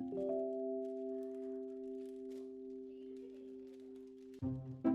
아, 이렇게 되는 거예요.